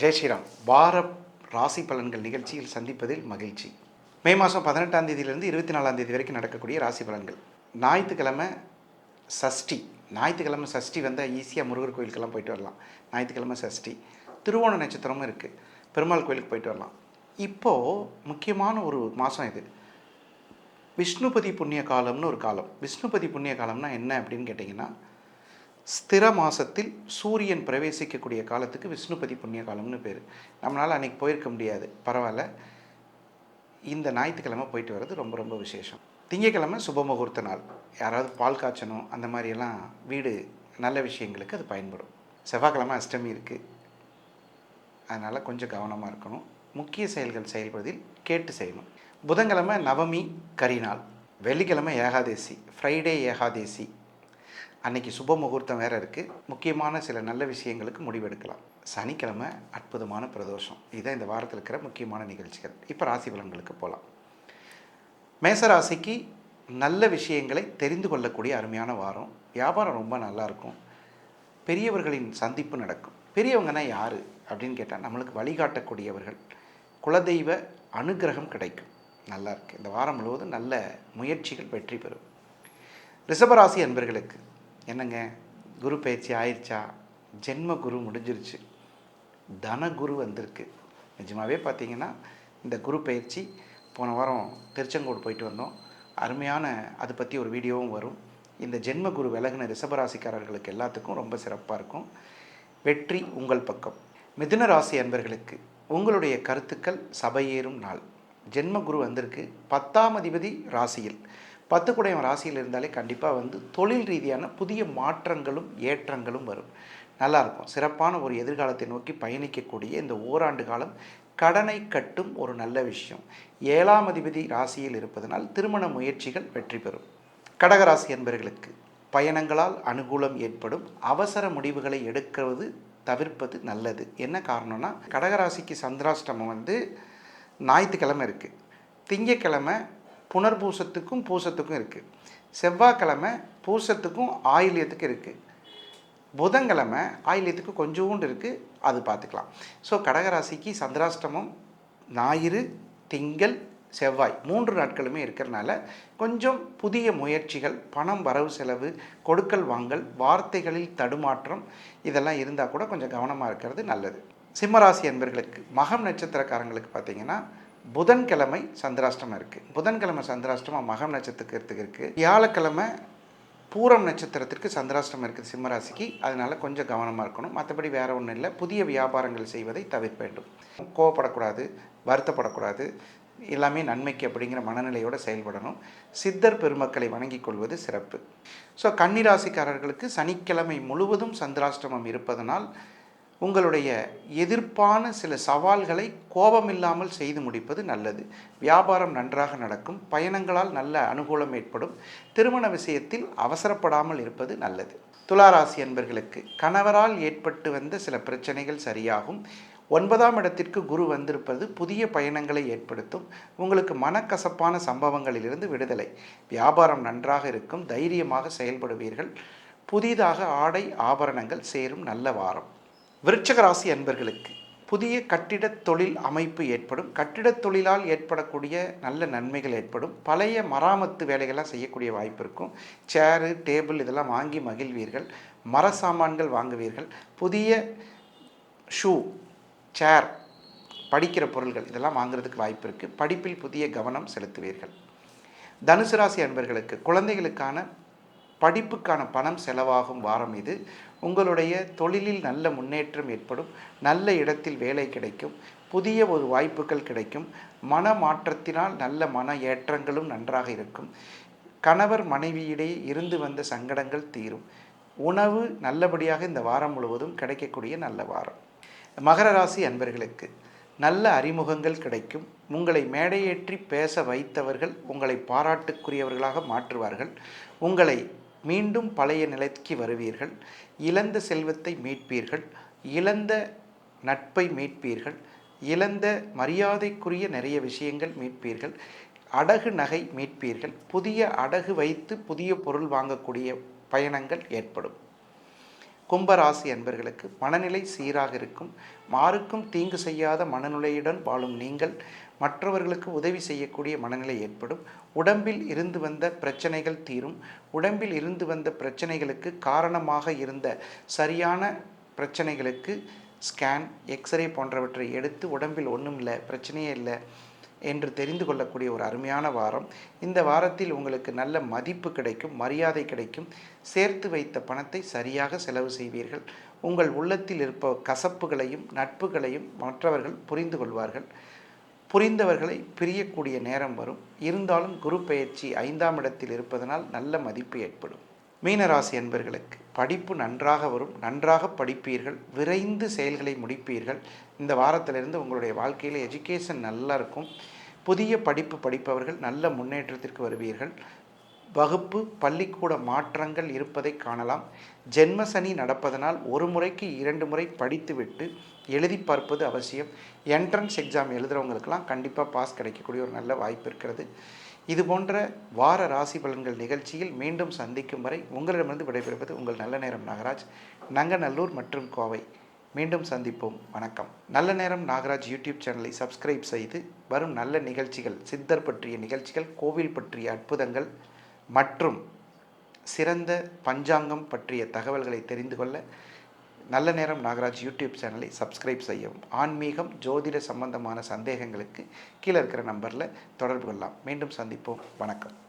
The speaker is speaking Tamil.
ஜெய் ஸ்ரீராம் வார ராசி பலன்கள் நிகழ்ச்சியில் சந்திப்பதில் மகிழ்ச்சி. மே மாதம் பதினெட்டாம் தேதியிலிருந்து இருபத்தி நாலாம் தேதி வரைக்கும் நடக்கக்கூடிய ராசி பலன்கள். ஞாயிற்றுக்கிழமை சஷ்டி. ஞாயிற்றுக்கிழமை சஷ்டி வந்தால் ஈஸியாக முருகர் கோயிலுக்கெல்லாம் போயிட்டு வரலாம். ஞாயிற்றுக்கிழமை சஷ்டி. திருவோண நட்சத்திரமும் இருக்குது பெருமாள் கோயிலுக்கு போயிட்டு வரலாம். இப்போது முக்கியமான ஒரு மாதம் இது. விஷ்ணுபதி புண்ணிய காலம்னு ஒரு காலம். விஷ்ணுபதி புண்ணிய காலம்னா என்ன அப்படின்னு கேட்டிங்கன்னா ஸ்திர மாசத்தில் சூரியன் பிரவேசிக்கக்கூடிய காலத்துக்கு விஷ்ணுபதி புண்ணிய காலம்னு பேர். நம்மளால் அன்றைக்கி போயிருக்க முடியாது. பரவாயில்ல. இந்த ஞாயிற்றுக்கிழமை போயிட்டு வர்றது ரொம்ப ரொம்ப விசேஷம். திங்கக்கிழமை சுப முகூர்த்த நாள். யாராவது பால் காய்ச்சணும் அந்த மாதிரியெல்லாம் வீடு நல்ல விஷயங்களுக்கு அது பயன்படும். செவ்வாய்க்கிழமை அஷ்டமி இருக்குது அதனால் கொஞ்சம் கவனமாக இருக்கணும். முக்கிய செயல்கள் செயல்படுவதில் கேட்டு செய்யணும். புதன்கிழமை நவமி கரிநாள் வெள்ளிக்கிழமை ஏகாதேசி. ஃப்ரைடே ஏகாதேசி. அன்னைக்கு சுப முகூர்த்தம் வேறு இருக்குது முக்கியமான சில நல்ல விஷயங்களுக்கு முடிவெடுக்கலாம். சனிக்கிழமை அற்புதமான பிரதோஷம். இதுதான் இந்த வாரத்தில் இருக்கிற முக்கியமான நிகழ்ச்சிகள். இப்போ ராசி பலன்களுக்கு போகலாம் மேசராசிக்கு நல்ல விஷயங்களை தெரிந்து கொள்ளக்கூடிய அருமையான வாரம். வியாபாரம் ரொம்ப நல்லாயிருக்கும் பெரியவர்களின் சந்திப்பு நடக்கும். பெரியவங்கன்னா யார்? அப்படின்னு கேட்டால் நம்மளுக்கு வழிகாட்டக்கூடியவர்கள். குலதெய்வ அனுகிரகம் கிடைக்கும். நல்லா இருக்குது இந்த வாரம் முழுவதும் நல்ல முயற்சிகள் வெற்றி பெறும். ரிஷபராசி அன்பர்களுக்கு என்னங்க? குரு பயிற்சி ஆயிடுச்சா ஜென்ம குரு முடிஞ்சிருச்சு. தனகுரு வந்திருக்கு. நிஜமாகவே பார்த்தீங்கன்னா இந்த குரு பயிற்சி போன வாரம் திருச்செங்கோடு போயிட்டு வந்தோம். அருமையான அதை பற்றி ஒரு வீடியோவும் வரும். இந்த ஜென்ம குரு விலகின ரிஷபராசிக்காரர்களுக்கு எல்லாத்துக்கும் ரொம்ப சிறப்பாக இருக்கும். வெற்றி உங்கள் பக்கம். மிதுன ராசி அன்பர்களுக்கு உங்களுடைய கருத்துக்கள் சபையேறும் நாள். ஜென்ம குரு வந்திருக்கு. பத்தாம் அதிபதி ராசியில். பத்து குடையம் ராசியில் இருந்தாலே கண்டிப்பாக வந்து தொழில் ரீதியான புதிய மாற்றங்களும் ஏற்றங்களும் வரும். நல்லாயிருக்கும் சிறப்பான ஒரு எதிர்காலத்தை நோக்கி பயணிக்கக்கூடிய இந்த ஓராண்டு காலம் கடனை கட்டும் ஒரு நல்ல விஷயம். ஏழாம் அதிபதி ராசியில் இருப்பதனால் திருமண முயற்சிகள் வெற்றி பெறும். கடகராசி என்பர்களுக்கு பயணங்களால் அனுகூலம் ஏற்படும். அவசர முடிவுகளை எடுக்கிறது தவிர்ப்பது நல்லது. என்ன காரணம்னா கடகராசிக்கு சந்திராஷ்டமம் வந்து ஞாயிற்றுக்கிழமை இருக்குது திங்கக்கிழமை புனர்பூசத்துக்கும் பூசத்துக்கும் இருக்குது செவ்வாய்க்கிழமை பூசத்துக்கும் ஆயிலியத்துக்கும் இருக்குது புதன்கிழமை ஆயில்யத்துக்கு கொஞ்சோண்டு இருக்குது அது பார்த்துக்கலாம். ஸோ கடகராசிக்கு சந்திராஷ்டமம் ஞாயிறு திங்கள் செவ்வாய் மூன்று நாட்களுமே இருக்கிறனால கொஞ்சம் புதிய முயற்சிகள் பணம் வரவு செலவு கொடுக்கல் வாங்கல் வார்த்தைகளில் தடுமாற்றம் இதெல்லாம் இருந்தால் கூட கொஞ்சம் கவனமாக இருக்கிறது நல்லது. சிம்மராசி என்பர்களுக்கு மகம் நட்சத்திரக்காரங்களுக்கு பார்த்திங்கன்னா புதன்கிழமை சந்திராஷ்டமம் இருக்குது புதன்கிழமை சந்திராஷ்டமம் மகம் நட்சத்திரத்துக்கு இருக்குது வியாழக்கிழமை பூரம் நட்சத்திரத்திற்கு சந்திராஷ்டமம் இருக்குது சிம்மராசிக்கு. அதனால் கொஞ்சம் கவனமாக இருக்கணும். மற்றபடி வேறு ஒன்றும் இல்லை. புதிய வியாபாரங்கள் செய்வதை தவிர்க்க வேண்டும். கோவப்படக்கூடாது வருத்தப்படக்கூடாது. எல்லாமே நன்மைக்கு அப்படிங்கிற மனநிலையோடு செயல்படணும். சித்தர் பெருமக்களை வணங்கிக் கொள்வது சிறப்பு. ஸோ கன்னிராசிக்காரர்களுக்கு சனிக்கிழமை முழுவதும் சந்திராஷ்டமம் இருப்பதனால் உங்களுடைய எதிர்ப்பான சில சவால்களை கோபமில்லாமல் செய்து முடிப்பது நல்லது. வியாபாரம் நன்றாக நடக்கும். பயணங்களால் நல்ல அனுகூலம் ஏற்படும். திருமண விஷயத்தில் அவசரப்படாமல் இருப்பது நல்லது. துளாராசி என்பர்களுக்கு கணவரால் ஏற்பட்டு வந்த சில பிரச்சனைகள் சரியாகும். ஒன்பதாம் இடத்திற்கு குரு வந்திருப்பது புதிய பயணங்களை ஏற்படுத்தும். உங்களுக்கு மனக்கசப்பான சம்பவங்களிலிருந்து விடுதலை. வியாபாரம் நன்றாக இருக்கும். தைரியமாக செயல்படுவீர்கள். புதிதாக ஆடை ஆபரணங்கள் சேரும். நல்ல வாரம். விருச்சக ராசி அன்பர்களுக்கு புதிய கட்டிடத் தொழில் அமைப்பு ஏற்படும். கட்டிடத் தொழிலால் ஏற்படக்கூடிய நல்ல நன்மைகள் ஏற்படும். பழைய மராமத்து வேலைகள்லாம் செய்யக்கூடிய வாய்ப்பு இருக்கும். சேரு டேபிள் இதெல்லாம் வாங்கி மகிழ்வீர்கள். மர சாமான்கள் வாங்குவீர்கள். புதிய ஷூ சேர் படிக்கிற பொருள்கள் இதெல்லாம் வாங்குறதுக்கு வாய்ப்பு இருக்குது படிப்பில் புதிய கவனம் செலுத்துவீர்கள். தனுசு ராசி அன்பர்களுக்கு குழந்தைகளுக்கான படிப்புக்கான பணம் செலவாகும் வாரம் இது. உங்களுடைய தொழிலில் நல்ல முன்னேற்றம் ஏற்படும் நல்ல இடத்தில் வேலை கிடைக்கும் புதிய ஒரு வாய்ப்புகள் கிடைக்கும் மன மாற்றத்தினால் நல்ல மன ஏற்றங்களும் நன்றாக இருக்கும். கணவர் மனைவியிடையே இருந்து வந்த சங்கடங்கள் தீரும். உணவு நல்லபடியாக இந்த வாரம் முழுவதும் கிடைக்கக்கூடிய நல்ல வாரம். மகர ராசி அன்பர்களுக்கு நல்ல அறிமுகங்கள் கிடைக்கும். உங்களை மேடையேற்றி பேச வைத்தவர்கள் உங்களை பாராட்டுக்குரியவர்களாக மாற்றுவார்கள். உங்களை மீண்டும் பழைய நிலைக்கு வருவீர்கள். இழந்த செல்வத்தை மீட்பீர்கள். இழந்த நட்பை மீட்பீர்கள். இழந்த மரியாதைக்குரிய நிறைய விஷயங்கள் மீட்பீர்கள். அடகு நகை மீட்பீர்கள். புதிய அடகு வைத்து புதிய பொருள் வாங்கக்கூடிய பயணங்கள் ஏற்படும். கும்பராசி அன்பர்களுக்கு மனநிலை சீராக இருக்கும். மாருக்கும் தீங்கு செய்யாத மனநிலையுடன் வாழும் நீங்கள் மற்றவர்களுக்கு உதவி செய்யக்கூடிய மனநிலை ஏற்படும். உடம்பில் இருந்து வந்த பிரச்சனைகள் தீரும். உடம்பில் இருந்து வந்த பிரச்சனைகளுக்கு காரணமாக இருந்த சரியான பிரச்சனைகளுக்கு ஸ்கேன் எக்ஸ்ரே போன்றவற்றை எடுத்து உடம்பில் ஒன்றும் இல்லை பிரச்சனையே இல்லை. என்று தெரிந்து கொள்ளக்கூடிய ஒரு அருமையான வாரம். இந்த வாரத்தில் உங்களுக்கு நல்ல மதிப்பு கிடைக்கும் மரியாதை கிடைக்கும். சேர்த்து வைத்த பணத்தை சரியாக செலவு செய்வீர்கள். உங்கள் உள்ளத்தில் இருப்ப கசப்புகளையும் நட்புகளையும் மற்றவர்கள் புரிந்து கொள்வார்கள். புரிந்தவர்களை பிரியக்கூடிய நேரம் வரும். இருந்தாலும் குரு பயிற்சி ஐந்தாம் இடத்தில் இருப்பதனால் நல்ல மதிப்பு ஏற்படும். மீனராசி என்பர்களுக்கு படிப்பு நன்றாக வரும் நன்றாக படிப்பீர்கள் விரைந்து செயல்களை முடிப்பீர்கள். இந்த வாரத்திலிருந்து உங்களுடைய வாழ்க்கையில் எஜுகேஷன் நல்லா இருக்கும். புதிய படிப்பு படிப்பவர்கள் நல்ல முன்னேற்றத்திற்கு வருவீர்கள். வகுப்பு பள்ளிக்கூட மாற்றங்கள் இருப்பதை காணலாம். ஜென்ம சனி நடப்பதனால் ஒரு முறைக்கு இரண்டு முறை படித்துவிட்டு எழுதி பார்ப்பது அவசியம். என்ட்ரன்ஸ் எக்ஸாம் எழுதுகிறவங்களுக்கெல்லாம் கண்டிப்பாக பாஸ் கிடைக்கக்கூடிய ஒரு நல்ல வாய்ப்பு இருக்கிறது. இது போன்ற வார ராசி பலன்கள் நிகழ்ச்சியில் மீண்டும் சந்திக்கும் வரை உங்களிடமிருந்து விடைபெறுவது உங்கள் நல்ல நேரம் நாகராஜ் நங்கநல்லூர் மற்றும் கோவை. மீண்டும் சந்திப்போம். வணக்கம். நல்ல நேரம் நாகராஜ் யூடியூப் சேனலை சப்ஸ்கிரைப் செய்து வரும் நல்ல நிகழ்ச்சிகள் சித்தர் பற்றிய நிகழ்ச்சிகள் கோவில் பற்றிய அற்புதங்கள் மற்றும் சிறந்த பஞ்சாங்கம் பற்றிய தகவல்களை தெரிந்து கொள்ள நல்ல நேரம் நாகராஜ் யூடியூப் சேனலை சப்ஸ்கிரைப் செய்யவும். ஆன்மீகம் ஜோதிட சம்பந்தமான சந்தேகங்களுக்கு கீழே இருக்கிற நம்பரில் தொடர்பு கொள்ளலாம். மீண்டும் சந்திப்போம். வணக்கம்.